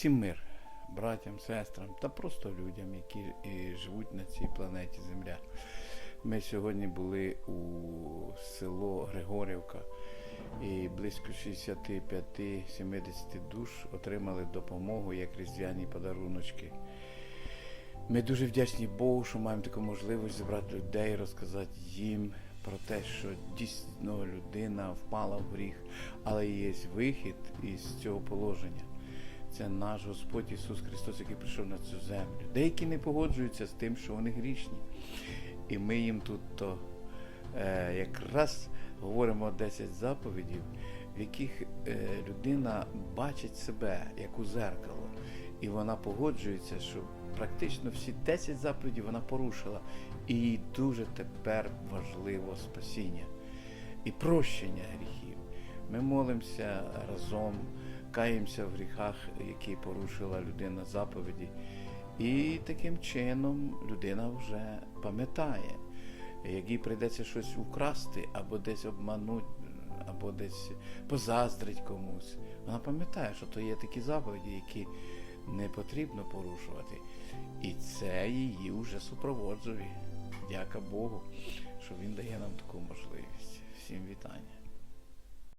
Всім мир, братям, сестрам та просто людям, які живуть на цій планеті Земля. Ми сьогодні були у село Григорівка і близько 65-70 душ отримали допомогу як різдвяні подаруночки. Ми дуже вдячні Богу, що маємо таку можливість зібрати людей, розказати їм про те, що дійсно людина впала в гріх, але є вихід із цього положення. Це наш Господь Ісус Христос, який прийшов на цю землю. Деякі не погоджуються з тим, що вони грішні. І ми їм тут то е, якраз говоримо 10 заповідів, в яких е, людина бачить себе як у зеркало, і вона погоджується, що практично всі 10 заповідей вона порушила. І їй дуже тепер важливо спасіння і прощення гріхів. Ми молимося разом, каємося в гріхах, які порушила людина заповіді. І таким чином людина вже пам'ятає, як їй прийдеться щось украсти, або десь обманути, або десь позаздрить комусь. Вона пам'ятає, що то є такі заповіді, які не потрібно порушувати. І це її вже супроводжує. Дяка Богу, що він дає нам таку можливість. Всім вітання.